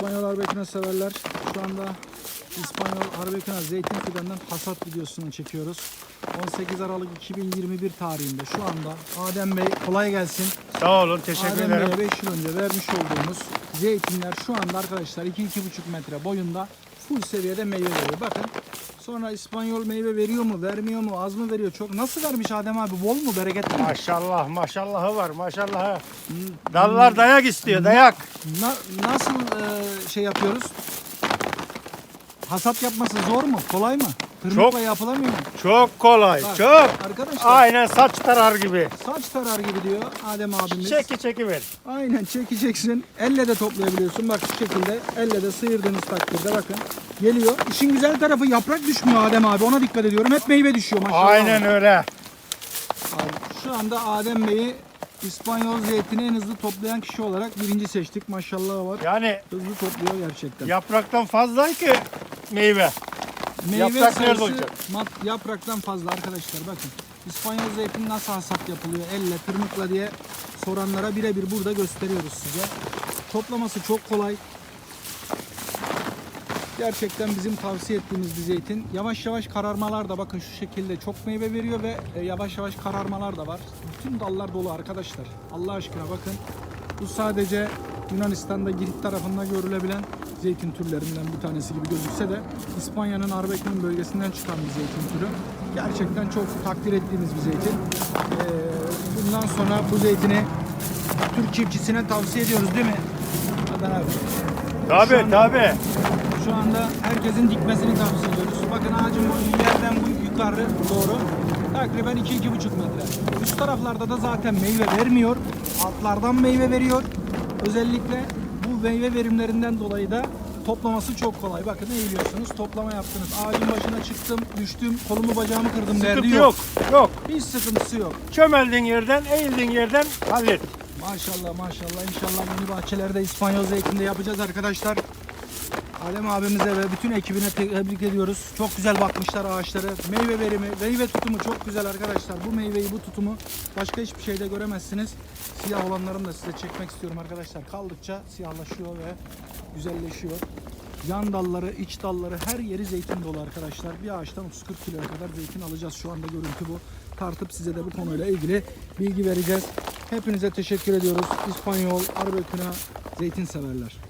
İspanyol Arbequina severler. Şu anda İspanyol Arbequina zeytin fidanından hasat videosunu çekiyoruz. 18 Aralık 2021 tarihinde şu anda Adem Bey kolay gelsin. Sağ olun, teşekkür Adem ederim. Bey'e 5 yıl önce vermiş olduğumuz zeytinler şu anda arkadaşlar 2-2,5 metre boyunda full seviyede meyve veriyor. Bakın sonra İspanyol meyve veriyor mu vermiyor mu az mı veriyor çok nasıl vermiş Adem abi bol mu bereketli mi? Maşallah, maşallahı var, maşallahı. Dallar dayak istiyor, dayak. Na- nasıl e, şey yapıyoruz? Hasat yapması zor mu? Kolay mı? Tırmıkla Çok. yapılamıyor? Çok kolay, Bak, çok. Arkadaşlar Aynen saç tarar gibi. saç tarar gibi diyor Adem abimiz. Çeki çeki ver. Aynen çekeceksin. Elle de toplayabiliyorsun. Bak şu şekilde elle de sıyırdığınız takdirde bakın. Geliyor. İşin güzel tarafı yaprak düşmüyor Adem abi. Ona dikkat ediyorum. Hep meyve düşüyor maşallah. Aynen öyle. Abi, şu anda Adem Bey'i İspanyol zeytini en hızlı toplayan kişi olarak birinci seçtik. Maşallah var. Yani Hızlı topluyor gerçekten. yapraktan fazla ki meyve. Meyve Yaprak nerede sayısı olacak? mat- yapraktan fazla arkadaşlar bakın. İspanyol zeytin nasıl hasat yapılıyor elle tırmıkla diye soranlara birebir burada gösteriyoruz size. Toplaması çok kolay. Gerçekten bizim tavsiye ettiğimiz bir zeytin. Yavaş yavaş kararmalar da bakın şu şekilde çok meyve veriyor ve e, yavaş yavaş kararmalar da var. Bütün dallar dolu arkadaşlar. Allah aşkına bakın. Bu sadece Yunanistan'da Girit tarafında görülebilen zeytin türlerinden bir tanesi gibi gözükse de İspanya'nın Arbequin bölgesinden çıkan bir zeytin türü. Gerçekten çok takdir ettiğimiz bir zeytin. Ee, bundan sonra bu zeytini Türk çiftçisine tavsiye ediyoruz değil mi? Adnan abi. Şu Tabi anda- tabi. Şu anda herkesin dikmesini tavsiye ediyoruz. Bakın ağacın boyu yerden bu yukarı doğru takriben 2-2,5 metre. Üst taraflarda da zaten meyve vermiyor. Altlardan meyve veriyor. Özellikle meyve verimlerinden dolayı da toplaması çok kolay. Bakın eğiliyorsunuz, toplama yaptınız. Ağacın başına çıktım, düştüm, kolumu bacağımı kırdım derdi Sıkıntı yok. yok. Yok. Hiç sıkıntısı yok. Çömeldin yerden, eğildin yerden hallet. Maşallah maşallah inşallah yeni bahçelerde İspanyol zeytinde yapacağız arkadaşlar. Alem abimize ve bütün ekibine tebrik ediyoruz. Çok güzel bakmışlar ağaçları. Meyve verimi, meyve tutumu çok güzel arkadaşlar. Bu meyveyi, bu tutumu başka hiçbir şeyde göremezsiniz. Siyah olanlarını da size çekmek istiyorum arkadaşlar. Kaldıkça siyahlaşıyor ve güzelleşiyor. Yan dalları, iç dalları her yeri zeytin dolu arkadaşlar. Bir ağaçtan 30-40 kiloya kadar zeytin alacağız. Şu anda görüntü bu. Tartıp size de bu konuyla ilgili bilgi vereceğiz. Hepinize teşekkür ediyoruz. İspanyol, Arbequina, zeytin severler.